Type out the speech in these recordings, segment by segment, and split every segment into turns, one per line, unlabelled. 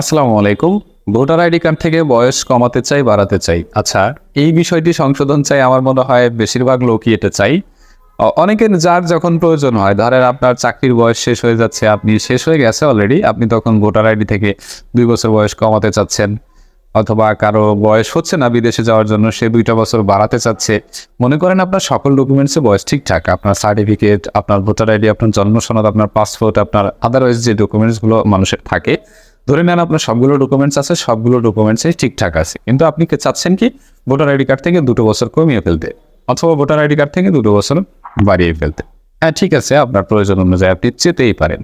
আসসালামু আলাইকুম। Voter ID card থেকে বয়স কমাতে চাই, বাড়াতে চাই। আচ্ছা এই বিষয়টি সংশোধন চাই আমার মনে হয় বেশিরভাগ লোকই এটা চাই। অনেকের যার যখন প্রয়োজন হয়, ধরেন আপনার চাকরির বয়স শেষ হয়ে যাচ্ছে, আপনি শেষ হয়ে গেছে অলরেডি আপনি তখন ভোটার আইডি থেকে দুই বছর বয়স কমাতে চাচ্ছেন। অথবা কারও বয়স হচ্ছে না বিদেশে যাওয়ার জন্য, সে দুইটা বছর বাড়াতে চাচ্ছে। মনে করেন আপনার সকল ডকুমেন্টসে বয়স ঠিকঠাক আপনার সার্টিফিকেট আপনার ভোটার আইডি, আপনার জন্ম সনদ, আপনার পাসপোর্ট আপনার আদারওয়াইজ যে ডকুমেন্টসগুলো মানুষের থাকে ধরে নেন আপনার সবগুলো ডকুমেন্টস আছে, সবগুলো ডকুমেন্টসই ঠিকঠাক আছে। কিন্তু আপনি চাচ্ছেন কি ভোটার আইডি কার্ড থেকে দুটো বছর কমিয়ে ফেলতে, অথবা ভোটার আইডি কার্ড থেকে দুটো বছর বাড়িয়ে ফেলতে? হ্যাঁ ঠিক আছে, আপনার প্রয়োজন অনুযায়ী আপনি চেতেই পারেন।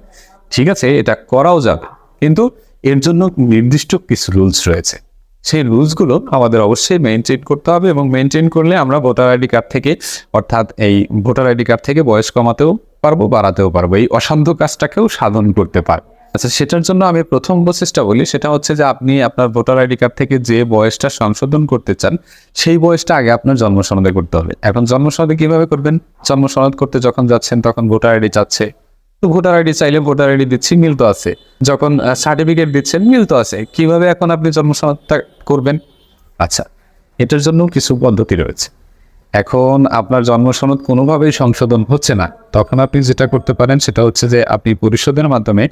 ঠিক আছে, এটা করাও যাবে, কিন্তু এর জন্য নির্দিষ্ট কিছু রুলস রয়েছে। সেই রুলসগুলো আমাদের অবশ্যই মেনটেন করতে হবে এবং মেনটেন করলে আমরা ভোটার আইডি কার্ড থেকে, অর্থাৎ এই ভোটার আইডি কার্ড থেকে বয়স কমাতেও পারব, বাড়াতেও পারব, এই অসাধ্য কাজটাকেও সাধন করতে পারব। আচ্ছা সেটার জন্য আমি প্রথম প্রসেসটা বলি, সেটা হচ্ছে যে আপনি আপনার ভোটার আইডি কার্ড থেকে যে বয়সটা সংশোধন করতে চান, সেই বয়সটা আগে আপনার জন্ম সনদে করতে হবে। এখন জন্ম সনদে কীভাবে করবেন? জন্ম সনদ করতে যখন যাচ্ছেন, তখন ভোটার আইডি চাচ্ছে। তো ভোটার আইডি চাইলে ভোটার আইডি দিচ্ছি, মিল তো আছে। যখন সার্টিফিকেট দিচ্ছেন, মিল তো আছে। কীভাবে এখন আপনি জন্ম সনদটা করবেন? আচ্ছা এটার জন্য কিছু পদ্ধতি রয়েছে। এখন আপনার জন্ম সনদ কোনোভাবেই সংশোধন হচ্ছে না। তখন আপনি যেটা করতে পারেন সেটা হচ্ছে যে আপনি পরিষদের মাধ্যমে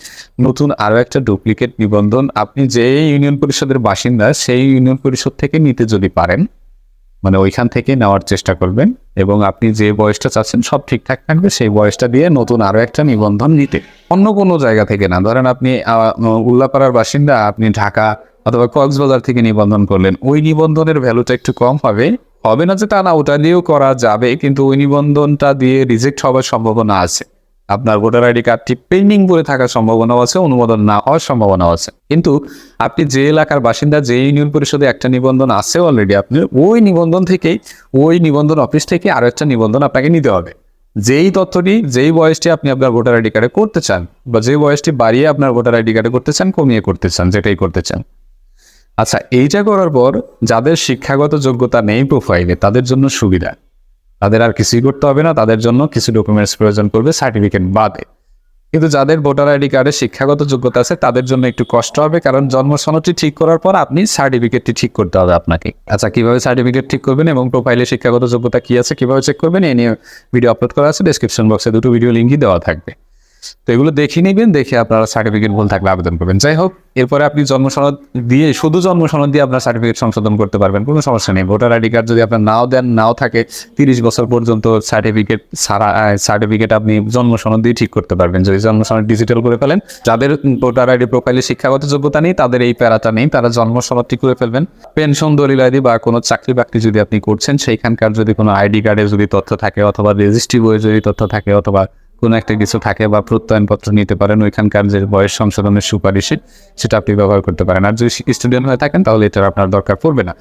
নতুন আরও একটা ডুপ্লিকেট নিবন্ধন, আপনি যে ইউনিয়ন পরিষদের বাসিন্দা সেই ইউনিয়ন পরিষদ থেকে নিতে যদি পারেন মানে ওইখান থেকে নেওয়ার চেষ্টা করবেন এবং আপনি যে বয়সটা চাচ্ছেন সব ঠিকঠাক থাকবে, সেই বয়সটা দিয়ে নতুন আরও একটা নিবন্ধন নিতে। অন্য কোনো জায়গা থেকে না। ধরেন আপনি উল্লাপাড়ার বাসিন্দা, আপনি ঢাকা অথবা কক্সবাজার থেকে নিবন্ধন করলেন, ওই নিবন্ধনের ভ্যালুটা একটু কম হবে। হবে না যে তা না, ওটা দিয়েও করা যাবে, কিন্তু ওই নিবন্ধনটা দিয়ে রিজেক্ট হওয়ার সম্ভাবনা আছে। আপনার ভোটার আইডি কার্ডটি পেন্ডিং করে থাকার সম্ভাবনাও আছে, অনুমোদন না হওয়ার সম্ভাবনাও আছে। কিন্তু আপনি যে এলাকার বাসিন্দা, যে ইউনিয়ন পরিষদে একটা নিবন্ধন আছে অলরেডি আপনি ওই নিবন্ধন থেকেই, ওই নিবন্ধন অফিস থেকে আরও একটা নিবন্ধন আপনাকে নিতে হবে। যেই তথ্যটি, যেই বয়সটি আপনি আপনার ভোটার আইডি কার্ডে করতে চান, বা যে বয়সটি বাড়িয়ে আপনার ভোটার আইডি কার্ডে করতে চান, কমিয়ে করতে চান, যেটাই করতে চান। আচ্ছা এইটা করার পর যাদের শিক্ষাগত যোগ্যতা নেই প্রোফাইলে তাদের জন্য সুবিধা। তাদের আর কিছুই করতে হবে না, তাদের জন্য কিছু ডকুমেন্টস প্রয়োজন করবে সার্টিফিকেট বাদে। কিন্তু যাদের ভোটার আইডি কার্ডে শিক্ষাগত যোগ্যতা আছে, তাদের জন্য একটু কষ্ট হবে, কারণ জন্ম সনদটি ঠিক করার পর আপনি সার্টিফিকেটটি ঠিক করতে হবে আপনাকে। আচ্ছা কীভাবে সার্টিফিকেট ঠিক করবেন এবং প্রোফাইলে শিক্ষাগত যোগ্যতা কি আছে, কীভাবে চেক করবেন, এ নিয়ে ভিডিও আপলোড করা আছে ডেসক্রিপশন বক্সে দুটো ভিডিও লিঙ্কই দেওয়া থাকবে। তো এগুলো দেখে নেবেন, দেখে আপনারা সার্টিফিকেট ভুল থাকলে আবেদন করবেন। যাই হোক, এরপরে আপনি জন্ম সনদ দিয়ে, শুধু জন্ম সনদ দিয়ে আপনার সার্টিফিকেট সংশোধন করতে পারবেন, কোনো সমস্যা নেই। ভোটার আইডি কার্ড যদি আপনার নাও দেন, নাও থাকে, তিরিশ বছর পর্যন্ত সার্টিফিকেট সারা সার্টিফিকেট আপনি জন্ম সনদ দিয়ে ঠিক করতে পারবেন। যদি জন্ম সনদ ডিজিটাল করে ফেলেন, যাদের ভোটার আইডি প্রোফাইলে শিক্ষাগত যোগ্যতা নেই, তাদের এই প্যারাটা নেই, তারা জন্ম সনদটি করে ফেলবেন। পেনশন, দলিল আইডি বা কোনো চাকরি বাকরি যদি আপনি করছেন, সেইখানকার যদি কোনো আইডি কার্ডে যদি তথ্য থাকে, অথবা রেজিস্ট্রি বইয়ে যদি তথ্য থাকে, অথবা কোনো একটা কিছু থাকে বা প্রত্যয়নপত্র নিতে পারেন, ওইখানকার যে বয়স সংশোধনের সুপারিশে, সেটা আপনি ব্যবহার করতে পারেন। আর যদি স্টুডেন্ট হয়ে থাকেন, তাহলে এটার আপনার দরকার পড়বে না।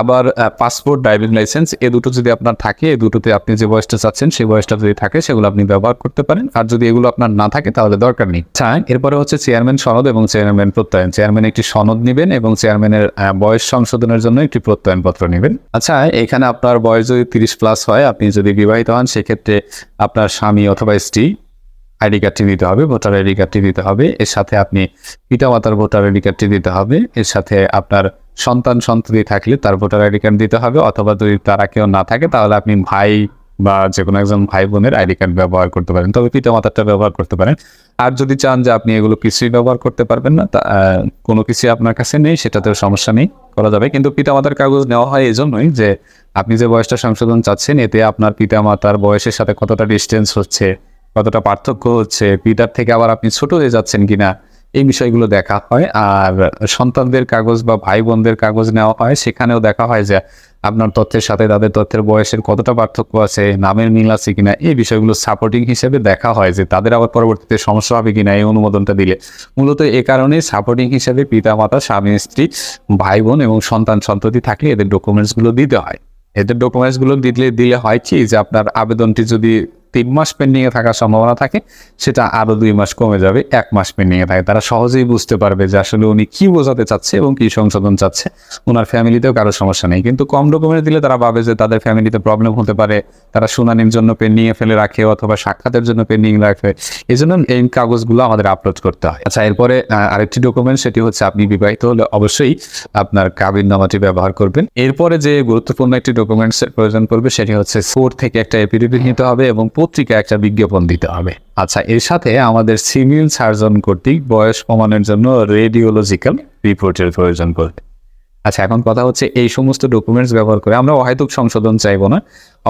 আবার পাসপোর্ট ড্রাইভিং লাইসেন্স এ দুটো যদি আপনার থাকে, এ দুটোতে আপনি যে বয়সটা চাচ্ছেন, সেই বয়সটা যদি থাকে, সেগুলো আপনি ব্যবহার করতে পারেন। আর যদি এগুলো আপনার না থাকে, তাহলে দরকার নেই। আচ্ছা এরপরে হচ্ছে চেয়ারম্যান সনদ এবং চেয়ারম্যান প্রত্যয়ন। চেয়ারম্যান একটি সনদ নেবেন এবং চেয়ারম্যানের বয়স সংশোধনের জন্য একটি প্রত্যয়নপত্র নেবেন। আচ্ছা এখানে আপনার বয়স যদি তিরিশ প্লাস হয়, আপনি যদি বিবাহিত হন, সেক্ষেত্রে আপনার স্বামী অথবা স্ত্রী আইডি কার্ডটি দিতে হবে, ভোটার আইডি কার্ডটি দিতে হবে। এর সাথে আপনি পিতামাতার ভোটার আইডি কার্ডটি দিতে হবে। এর সাথে আপনার সন্তান সন্ততি থাকলে তার ভোটার আইডি কার্ড দিতে হবে, অথবা যদি তারা কেউ না থাকে তাহলে আপনি ভাই বা যে কোনো একজন ভাই বোনের আইডি কার্ড ব্যবহার করতে পারেন, তবে পিতা পিতামাতারটা ব্যবহার করতে পারেন। আর যদি চান যে আপনি এগুলো কিছুই ব্যবহার করতে পারবেন না, তা কোনো কিছুই আপনার কাছে নেই, সেটাতেও সমস্যা নেই, করা যাবে। কিন্তু পিতামাতার কাগজ নেওয়া হয় এই জন্যই যে আপনি যে বয়সটা সংশোধন চাচ্ছেন, এতে আপনার পিতামাতার বয়সের সাথে কতটা ডিস্টেন্স হচ্ছে, কতটা পার্থক্য হচ্ছে, পিতার থেকে আবার আপনি ছোট হয়ে যাচ্ছেন কিনা এই বিষয়গুলো দেখা হয়। আর সন্তানদের কাগজ বা ভাই বোনদের কাগজ নেওয়া হয়। সেখানেও দেখা হয় যে আপনার তথ্যের সাথে তাদের তথ্যের বয়সের কতটা পার্থক্য আছে, নামের মিল আছে কিনা, এই বিষয়গুলো সাপোর্টিং হিসেবে দেখা হয় যে তাদের আবার পরবর্তীতে সমস্যা হবে কিনা, এই অনুমোদনটা দিলে। মূলত এ কারণে সাপোর্টিং হিসেবে পিতা মাতা স্বামী, স্ত্রী ভাই বোন এবং সন্তান সন্ততি থাকলে এদের ডকুমেন্টসগুলো দিতে হয়। এদের ডকুমেন্টসগুলো দিলে দিলে হয় কি যে আপনার আবেদনটি যদি তিন মাস পেন্ডিংয়ে থাকার সম্ভাবনা থাকে, সেটা আরও দুই মাস কমে যাবে, এক মাস পেন্ডিংয়ে থাকে। তারা সহজেই বুঝতে পারবে যে আসলে উনি কী বোঝাতে চাচ্ছে এবং কী সংশোধন চাচ্ছে। ওনার ফ্যামিলিতেও কারও সমস্যা নেই। কিন্তু কম ডকুমেন্ট দিলে তারা ভাবে যে তাদের ফ্যামিলিতে প্রবলেম হতে পারে, তারা শুনানির জন্য পেন্ডিংয়ে ফেলে রাখে অথবা সাক্ষাতের জন্য পেন্ডিং রাখে। এই জন্য এই কাগজগুলো আমাদের আপলোড করতে হয়। আচ্ছা এরপরে আরেকটি ডকুমেন্ট সেটি হচ্ছে আপনি বিবাহিত হলে অবশ্যই আপনার কাবিন নামাটি ব্যবহার করবেন। এরপরে যে গুরুত্বপূর্ণ একটি ডকুমেন্টসের প্রয়োজন পড়বে, সেটি হচ্ছে ফোর থেকে একটা এপিডিপি নিতে হবে এবং পত্রিকায় একটা বিজ্ঞাপন দিতে হবে। আচ্ছা এর সাথে আমাদের সিভিল সার্জন কর্তৃক বয়স প্রমাণের জন্য রেডিওলজিক্যাল রিপোর্টের প্রয়োজন পড়বে। আচ্ছা এখন কথা হচ্ছে এই সমস্ত ডকুমেন্টস ব্যবহার করে আমরা অহেতুক সংশোধন চাইব না।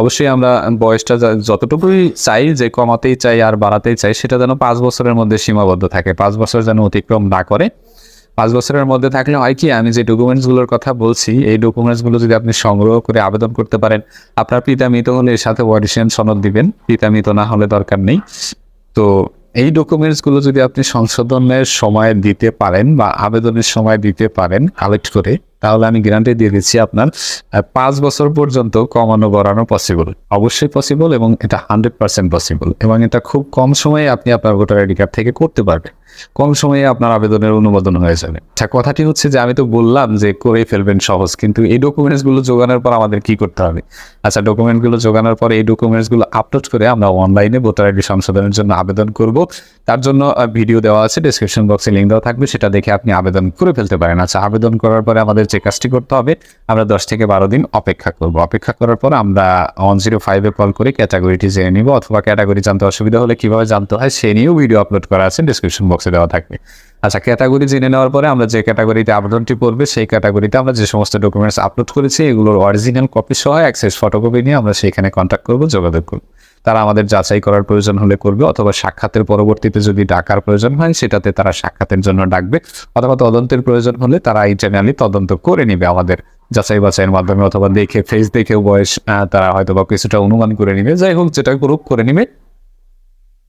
অবশ্যই আমরা বয়সটা যতটুকুই চাই, যে কমাতেই চাই আর বাড়াতেই চাই, সেটা যেন পাঁচ বছরের মধ্যে সীমাবদ্ধ থাকে। পাঁচ বছর যেন অতিক্রম না করে। পাঁচ বছরের মধ্যে থাকলে হয় কি, আমি যে ডকুমেন্টসগুলোর কথা বলছি, এই ডকুমেন্টসগুলো যদি আপনি সংগ্রহ করে আবেদন করতে পারেন, আপনার পিতা মৃত হলে এর সাথে ওয়ারিশিয়ান সনদ দিবেন। পিতা মৃত না হলে দরকার নেই। তো এই ডকুমেন্টসগুলো যদি আপনি সংশোধনের সময় দিতে পারেন বা আবেদনের সময় দিতে পারেন কালেক্ট করে, তাহলে আমি গ্যারান্টি দিয়ে দিচ্ছি আপনার পাঁচ বছর পর্যন্ত কমানো বাড়ানো পসিবল অবশ্যই পসিবল এবং এটা হান্ড্রেড পার্সেন্ট পসিবল এবং এটা খুব কম সময়ে আপনি আপনার ভোটার আইডি কার্ড থেকে করতে পারবেন। কম সময়ে আপনার আবেদনের অনুমোদন হয়ে যাবে। আচ্ছা কথাটি হচ্ছে যে আমি তো বললাম যে করে ফেলবেন সহজ, কিন্তু এই ডকুমেন্টসগুলো জোগানোর পর আমাদের কি করতে হবে? আচ্ছা ডকুমেন্টগুলো জোগানোর পর এই ডকুমেন্টসগুলো আপলোড করে আমরা অনলাইনে ভোটার আইডি সংশোধনের জন্য আবেদন করব। তার জন্য ভিডিও দেওয়া আছে ডিসক্রিপশন বক্সে লিঙ্ক দেওয়া থাকবে, সেটা দেখে আপনি আবেদন করে ফেলতে পারেন। আচ্ছা আবেদন করার পরে আমাদের যে কাজটি করতে হবে, আমরা দশ থেকে বারো দিন অপেক্ষা করব। অপেক্ষা করার পর আমরা ওয়ান জিরো ফাইভে কল করে ক্যাটাগরিটি জেনে নিব, অথবা ক্যাটাগরি জানতে অসুবিধা হলে কীভাবে জানতে হয়, সে নিয়েও ভিডিও আপলোড করা আছে ডিসক্রিপশন বক্সে দেওয়া থাকবে। আচ্ছা ক্যাটাগরি জেনে নেওয়ার পরে আমরা যে ক্যাটাগরিতে আবেদনটি পড়বে, সেই ক্যাটাগরিতে আমরা যে সমস্ত ডকুমেন্টস আপলোড করেছি, এগুলোর অরিজিনাল কপি সহ অ্যাক্সেস ফটোকপি নিয়ে আমরা সেখানে কন্ট্যাক্ট করব, যোগাযোগ করব। তারা আমাদের যাচাই করার প্রয়োজন হলে করবে, অথবা সাক্ষাতের পরবর্তীতে যদি ডাকার প্রয়োজন হয়, সেটাতে তারা সাক্ষাতের জন্য ডাকবে, অথবা তদন্তের প্রয়োজন হলে তারা ইন্টারনালি তদন্ত করে নিবে আমাদের যাচাই বাছাইয়ের মাধ্যমে, অথবা দেখে ফেস দেখেও বয়স তারা হয়তো বা কিছুটা অনুমান করে নিবে। যাই হোক, যেটা করুক, করে নিবে।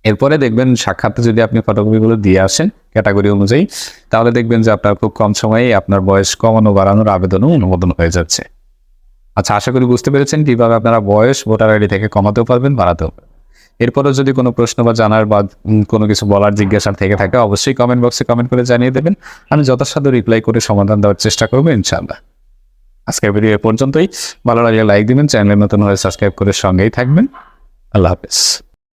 এরপরে দেখবেন সাক্ষাতে যদি আপনি ফটোকপিগুলো দিয়ে আসেন ক্যাটাগরি অনুযায়ী, তাহলে দেখবেন যে আপনার খুব কম সময়েই আপনার বয়স কমানো, বাড়ানোর আবেদনও অনুমোদন হয়ে যাচ্ছে। আচ্ছা আশা করি বুঝতে পেরেছেন কীভাবে আপনারা বয়স, ভোটার আইডি থেকে কমাতেও পারবেন, বাড়াতেও পারবেন। এরপরও যদি কোনো প্রশ্ন বা জানার বা কোনো কিছু বলার জিজ্ঞাসা থেকে থাকে, অবশ্যই কমেন্ট বক্সে কমেন্ট করে জানিয়ে দেবেন। আমি যথাসাধ্য রিপ্লাই করে সমাধান দেওয়ার চেষ্টা করব, ইনশাআল্লাহ। আজকের ভিডিও এ পর্যন্তই। ভালো লাগলে লাইক দিবেন চ্যানেলে নতুন হয়ে সাবস্ক্রাইব করে সঙ্গেই থাকবেন। আল্লাহ হাফেজ।